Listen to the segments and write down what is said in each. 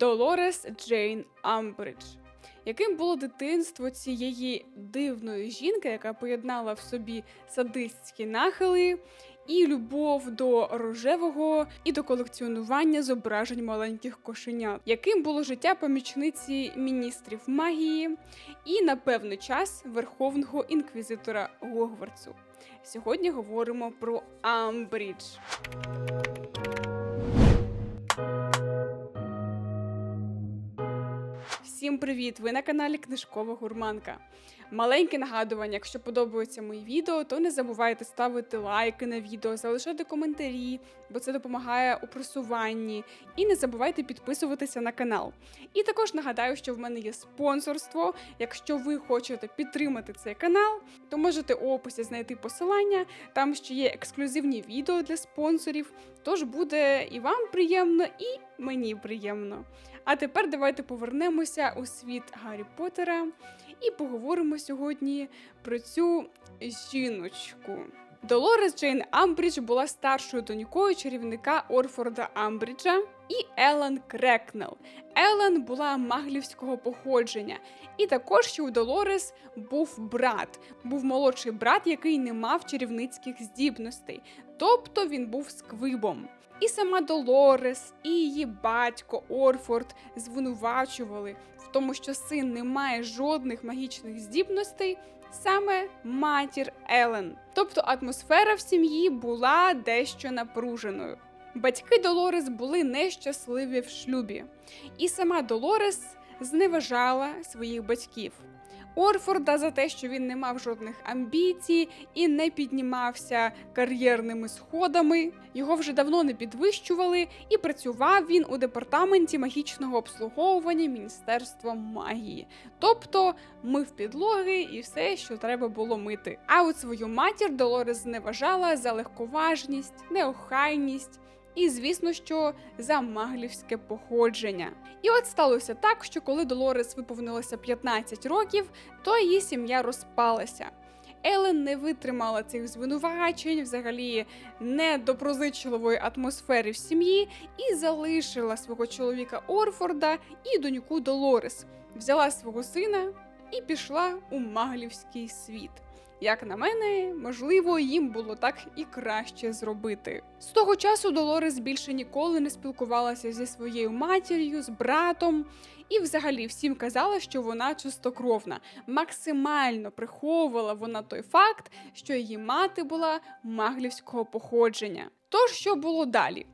Долорес Джейн Амбридж. Яким було дитинство цієї дивної жінки, яка поєднала в собі садистські нахили і любов до рожевого і до колекціонування зображень маленьких кошенят? Яким було життя помічниці міністрів магії і на певний час верховного інквізитора Гогвартсу? Сьогодні говоримо про Амбридж. Всім привіт! Ви на каналі Книжкова Гурманка. Маленьке нагадування, якщо подобаються мої відео, то не забувайте ставити лайки на відео, залишати коментарі, бо це допомагає у просуванні. І не забувайте підписуватися на канал. І також нагадаю, що в мене є спонсорство. Якщо ви хочете підтримати цей канал, то можете у описі знайти посилання. Там ще є ексклюзивні відео для спонсорів. Тож буде і вам приємно, і мені приємно. А тепер давайте повернемося у світ Гаррі Поттера і поговоримо сьогодні про цю жіночку. Долорес Джейн Амбридж була старшою донькою чарівника Орфорда Амбриджа і Елен Крекнел. Елен була маглівського походження, і також ще у Долорес був брат, був молодший брат, який не мав чарівницьких здібностей, тобто він був сквибом. І сама Долорес, і її батько Орфорд звинувачували в тому, що син не має жодних магічних здібностей, саме матір Елен. Тобто атмосфера в сім'ї була дещо напруженою. Батьки Долорес були нещасливі в шлюбі, і сама Долорес зневажала своїх батьків. Орфорда за те, що він не мав жодних амбіцій і не піднімався кар'єрними сходами. Його вже давно не підвищували, і працював він у департаменті магічного обслуговування Міністерства магії. Тобто мив підлоги і все, що треба було мити. А от свою матір Долорес зневажала за легковажність, неохайність. І, звісно, що за маглівське походження. І от сталося так, що коли Долорес виповнилося 15 років, то її сім'я розпалася. Елен не витримала цих звинувачень, взагалі недопрозичливої атмосфери в сім'ї, і залишила свого чоловіка Орфорда і доньку Долорес, взяла свого сина і пішла у маглівський світ. Як на мене, можливо, їм було так і краще зробити. З того часу Долорес більше ніколи не спілкувалася зі своєю матір'ю, з братом, і взагалі всім казала, що вона чистокровна. Максимально приховувала вона той факт, що її мати була маглівського походження. Тож, що було далі?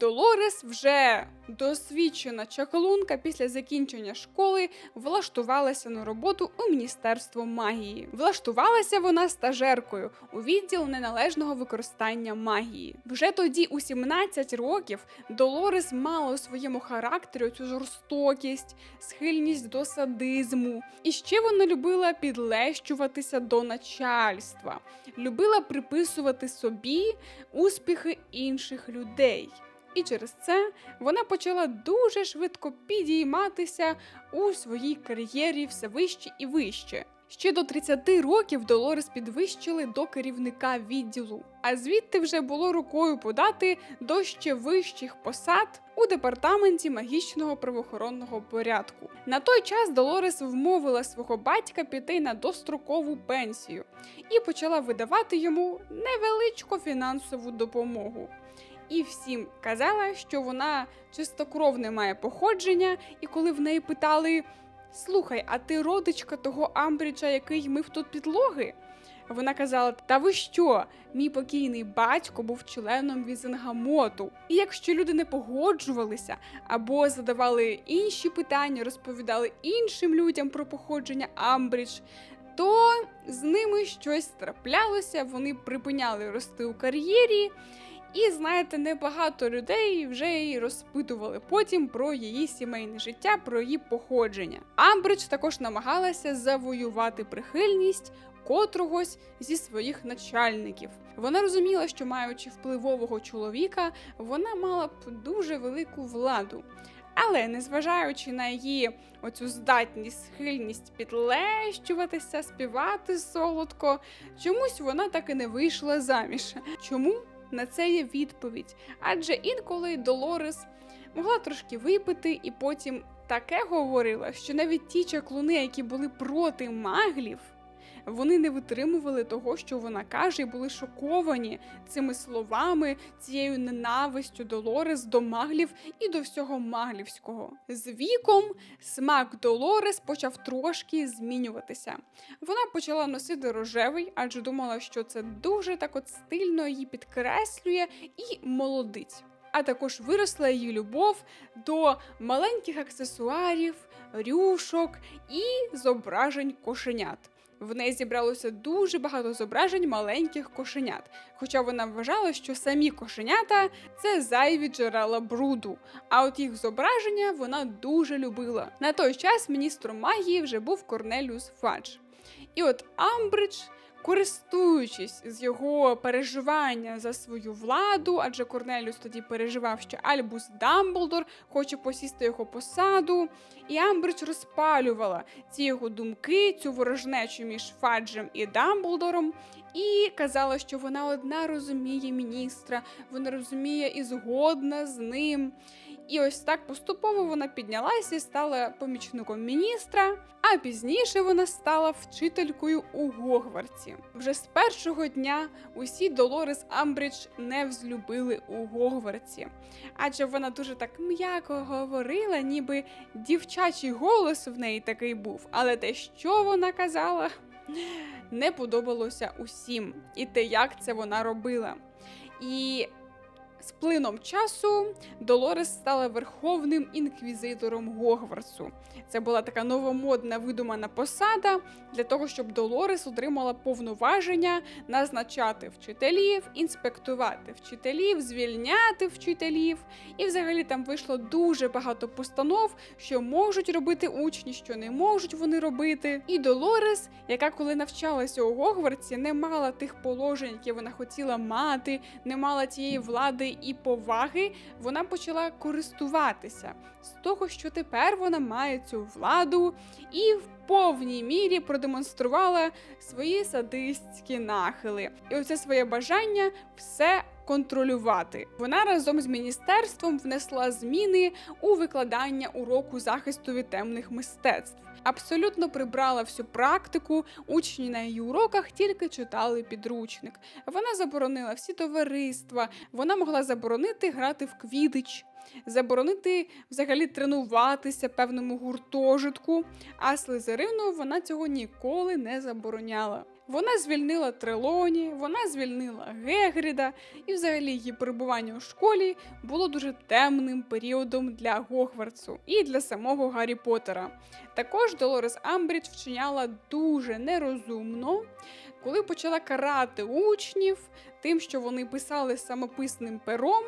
Долорес вже досвідчена чаклунка після закінчення школи влаштувалася на роботу у Міністерство магії. Влаштувалася вона стажеркою у відділ неналежного використання магії. Вже тоді, у 17 років, Долорес мала у своєму характері цю жорстокість, схильність до садизму. І ще вона любила підлещуватися до начальства, любила приписувати собі успіхи інших людей. І через це вона почала дуже швидко підійматися у своїй кар'єрі все вище і вище. Ще до 30 років Долорес підвищили до керівника відділу, а звідти вже було рукою подати до ще вищих посад у департаменті магічного правоохоронного порядку. На той час Долорес вмовила свого батька піти на дострокову пенсію і почала видавати йому невеличку фінансову допомогу і всім казала, що вона чистокровне має походження, і коли в неї питали: Слухай, а ти родичка того Амбріджа, який мив тут підлоги? Вона казала: Та ви що? Мій покійний батько був членом Візенгамоту. І якщо люди не погоджувалися або задавали інші питання, розповідали іншим людям про походження Амбридж, то з ними щось траплялося, вони припиняли рости у кар'єрі. І знаєте, небагато людей вже й розпитували потім про її сімейне життя, про її походження. Амбридж також намагалася завоювати прихильність котрогось зі своїх начальників. Вона розуміла, що маючи впливового чоловіка, вона мала б дуже велику владу. Але незважаючи на її оцю здатність, схильність підлещуватися, співати солодко, чомусь вона так і не вийшла заміж. Чому? На це є відповідь. Адже інколи Долорес могла трошки випити і потім таке говорила, що навіть ті чаклуни, які були проти маглів, вони не витримували того, що вона каже, і були шоковані цими словами, цією ненавистю Долорес до маглів і до всього маглівського. З віком смак Долорес почав трошки змінюватися. Вона почала носити рожевий, адже думала, що це дуже так от стильно її підкреслює і молодить. А також виросла її любов до маленьких аксесуарів, рюшок і зображень кошенят. В неї зібралося дуже багато зображень маленьких кошенят, хоча вона вважала, що самі кошенята це зайві джерела бруду. А от їх зображення вона дуже любила. На той час міністром магії вже був Корнеліус Фадж. І от Амбридж, користуючись з його переживання за свою владу, адже Корнеліус тоді переживав, що Альбус Дамблдор хоче посісти його посаду, і Амбридж розпалювала ці його думки, цю ворожнечу між Фаджем і Дамблдором, і казала, що вона одна розуміє міністра, вона розуміє і згодна з ним. І ось так поступово вона піднялася і стала помічником міністра, а пізніше вона стала вчителькою у Гогвартсі. Вже з першого дня усі Долорес Амбридж не взлюбили у Гогвартсі, адже вона дуже так м'яко говорила, ніби дівчачий голос в неї такий був. Але те, що вона казала, не подобалося усім, і те, як це вона робила. І з плином часу Долорес стала верховним інквізитором Гогвартсу. Це була така новомодна видумана посада для того, щоб Долорес отримала повноваження назначати вчителів, інспектувати вчителів, звільняти вчителів. І взагалі там вийшло дуже багато постанов, що можуть робити учні, що не можуть вони робити. І Долорес, яка коли навчалася у Гогвартсі, не мала тих положень, які вона хотіла мати, не мала тієї влади і поваги, вона почала користуватися з того, що тепер вона має цю владу, і в повній мірі продемонструвала свої садистські нахили. І оце своє бажання все. Контролювати вона разом з міністерством внесла зміни у викладання уроку захисту від темних мистецтв. Абсолютно прибрала всю практику. Учні на її уроках тільки читали підручник. Вона заборонила всі товариства. Вона могла заборонити грати в квідич, заборонити взагалі тренуватися певному гуртожитку. А слизерину вона цього ніколи не забороняла. Вона звільнила Трелоні, вона звільнила Гегріда, і взагалі її перебування у школі було дуже темним періодом для Гогвартсу і для самого Гаррі Поттера. Також Долорес Амбрідж вчиняла дуже нерозумно, коли почала карати учнів тим, що вони писали самописним пером.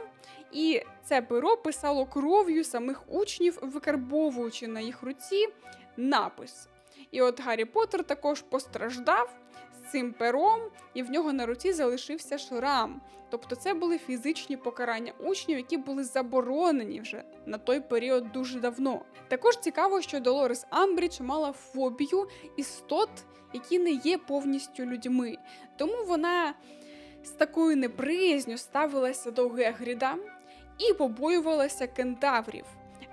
І це перо писало кров'ю самих учнів, викарбовуючи на їх руці напис. І от Гаррі Поттер також постраждав цим пером, і в нього на руці залишився шрам. Тобто це були фізичні покарання учнів, які були заборонені вже на той період дуже давно. Також цікаво, що Долорес Амбрідж мала фобію істот, які не є повністю людьми. Тому вона з такою неприязню ставилася до Гегріда і побоювалася кентаврів.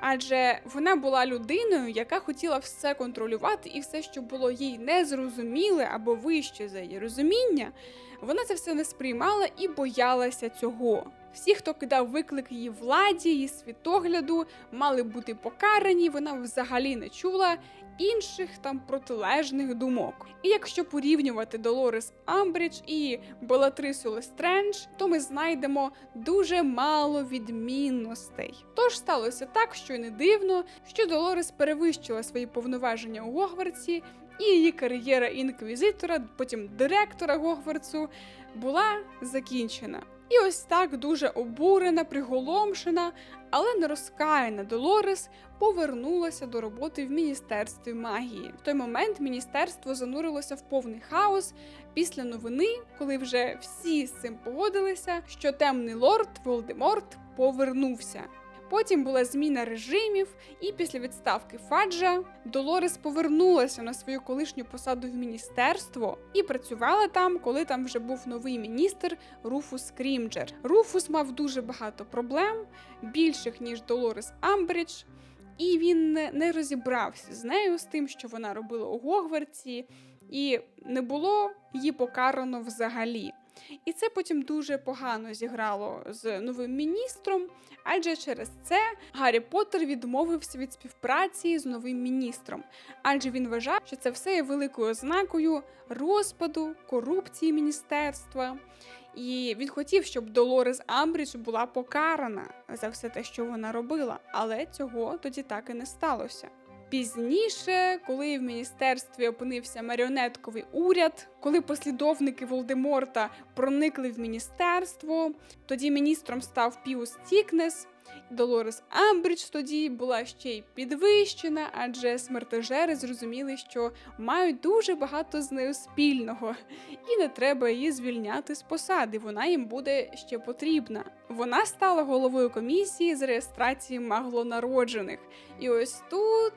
Адже вона була людиною, яка хотіла все контролювати, і все, що було їй незрозуміле або вище за її розуміння, вона це все не сприймала і боялася цього. Всі, хто кидав виклик її владі, її світогляду, мали бути покарані. Вона взагалі не чула інших там протилежних думок. І якщо порівнювати Долорес Амбридж і Белатрису Лестрендж, то ми знайдемо дуже мало відмінностей. Тож сталося так, що й не дивно, що Долорес перевищила свої повноваження у Гогвартсі, і її кар'єра інквізитора, потім директора Гогвартсу, була закінчена. І ось так дуже обурена, приголомшена, але не розкаяна Долорес повернулася до роботи в міністерстві магії. В той момент міністерство занурилося в повний хаос після новини, коли вже всі з цим погодилися, що темний лорд Волдеморт повернувся. Потім була зміна режимів, і після відставки Фаджа Долорес повернулася на свою колишню посаду в міністерство і працювала там, коли там вже був новий міністр Руфус Крімджер. Руфус мав дуже багато проблем, більших ніж Долорес Амбридж. І він не, розібрався з нею з тим, що вона робила у Гогвартсі, і не було її покарано взагалі. І це потім дуже погано зіграло з новим міністром, адже через це Гаррі Поттер відмовився від співпраці з новим міністром, адже він вважав, що це все є великою ознакою розпаду, корупції міністерства. І він хотів, щоб Долорес Амбридж була покарана за все те, що вона робила, але цього тоді так і не сталося. Пізніше, коли в міністерстві опинився маріонетковий уряд, коли послідовники Волдеморта проникли в міністерство, тоді міністром став Піус Тікнес. Долорес Амбридж тоді була ще й підвищена, адже смертежери зрозуміли, що мають дуже багато з нею спільного, і не треба її звільняти з посади. Вона їм буде ще потрібна. Вона стала головою комісії з реєстрації маглонароджених. І ось тут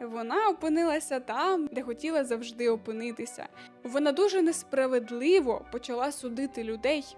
вона опинилася там, де хотіла завжди опинитися. Вона дуже несправедливо почала судити людей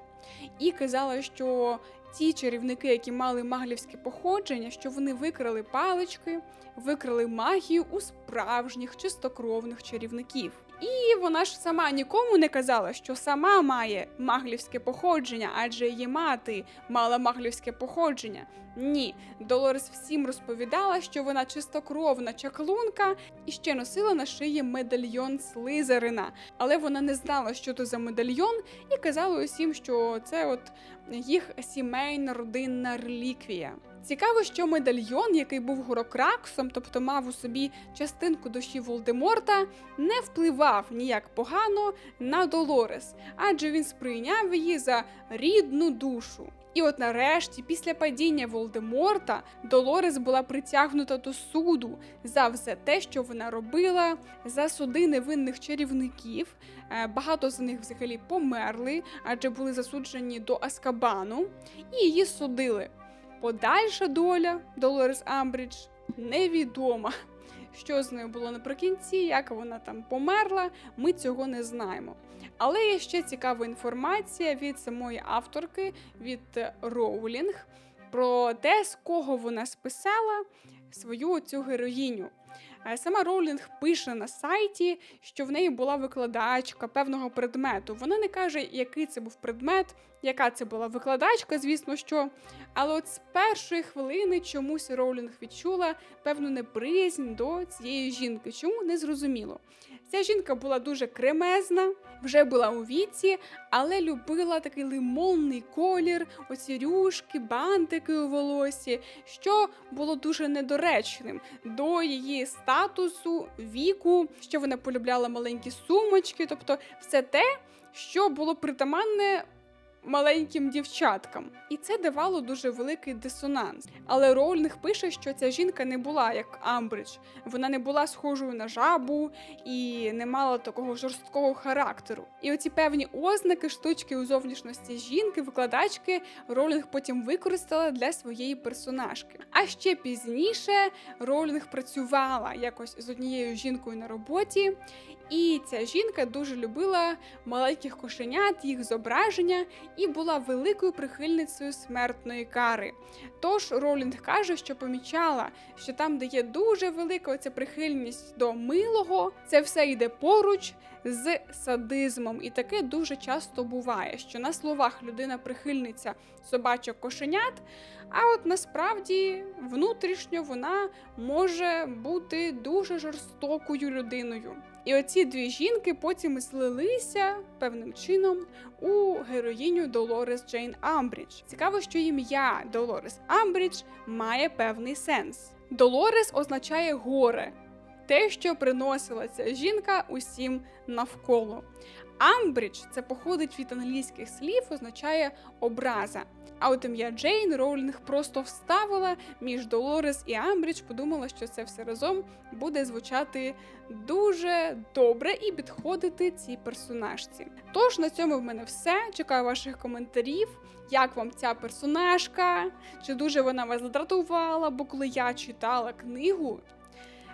і казала, що ті чарівники, які мали маглівське походження, що вони викрали палички, викрали магію у справжніх чистокровних чарівників. І вона ж сама нікому не казала, що сама має маглівське походження, адже її мати мала маглівське походження. Ні, Долорес всім розповідала, що вона чистокровна чаклунка і ще носила на шиї медальйон Слизерина. Але вона не знала, що то за медальйон, і казала усім, що це от їх сімейна родинна реліквія. Цікаво, що медальйон, який був горокраксом, тобто мав у собі частинку душі Волдеморта, не впливав ніяк погано на Долорес, адже він сприйняв її за рідну душу. І от нарешті, після падіння Волдеморта, Долорес була притягнута до суду за все те, що вона робила, за суди невинних чарівників. Е, Багато з них взагалі померли, адже були засуджені до Аскабану, і її судили. Подальша доля Долорес Амбридж невідома. Що з нею було наприкінці, як вона там померла, ми цього не знаємо. Але є ще цікава інформація від самої авторки, від Роулінг, про те, з кого вона списала свою цю героїню. Е, Сама Роулінг пише на сайті, що в неї була викладачка певного предмету. Вона не каже, який це був предмет, яка це була викладачка, звісно що. Але от з першої хвилини чомусь Роулінг відчула певну неприязнь до цієї жінки. Чому не зрозуміло. Ця жінка була дуже кремезна, вже була у віці, але любила такий лимонний колір, оці рюшки, бантики у волосі, що було дуже недоречним до її статусу, віку, що вона полюбляла маленькі сумочки, тобто все те, що було притаманне маленьким дівчаткам. І це давало дуже великий дисонанс. Але Роулінг пише, що ця жінка не була як Амбридж. Вона не була схожою на жабу і не мала такого жорсткого характеру. І оці певні ознаки, штучки у зовнішності жінки, викладачки Роулінг потім використала для своєї персонажки. А ще пізніше Роулінг працювала якось з однією жінкою на роботі. І ця жінка дуже любила маленьких кошенят, їх зображення і була великою прихильницею смертної кари. Тож Ролінг каже, що помічала, що там, де є дуже велика оця прихильність до милого, це все йде поруч з садизмом. І таке дуже часто буває, що на словах людина прихильниця собачок кошенят, а от насправді внутрішньо вона може бути дуже жорстокою людиною. І оці дві жінки потім злилися певним чином у героїню Долорес Джейн Амбрідж. Цікаво, що ім'я Долорес Амбрідж має певний сенс. Долорес означає горе, те, що приносила ця жінка усім навколо. Амбридж це походить від англійських слів, означає образа. А от ім'я Джейн Роулінг просто вставила між Долорес і Амбридж, подумала, що це все разом буде звучати дуже добре і підходити цій персонажці. Тож на цьому в мене все. Чекаю ваших коментарів. Як вам ця персонажка? Чи дуже вона вас здратувала? Бо коли я читала книгу,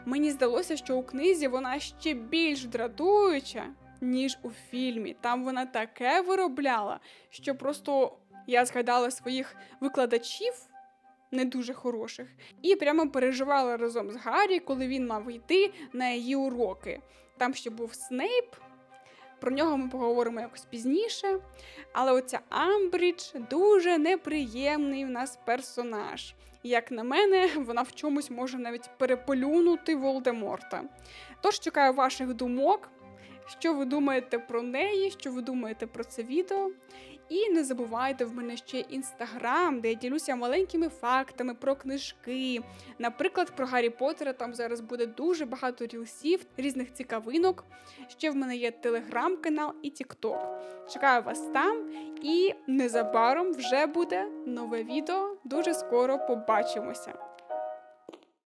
мені здалося, що у книзі вона ще більш дратуюча, ніж у фільмі. Там вона таке виробляла, що просто я згадала своїх викладачів. Не дуже хороших, і прямо переживала разом з Гаррі, коли він мав йти на її уроки. Там ще був Снейп, про нього ми поговоримо якось пізніше. Але оця Амбрідж дуже неприємний в нас персонаж. Як на мене, вона в чомусь може навіть переполюнути Волдеморта. Тож чекаю ваших думок, що ви думаєте про неї, що ви думаєте про це відео. І не забувайте в мене ще інстаграм, де я ділюся маленькими фактами про книжки. Наприклад, про Гаррі Поттера там зараз буде дуже багато рілсів, різних цікавинок. Ще в мене є телеграм-канал і Тікток. Чекаю вас там, і незабаром вже буде нове відео. Дуже скоро побачимося.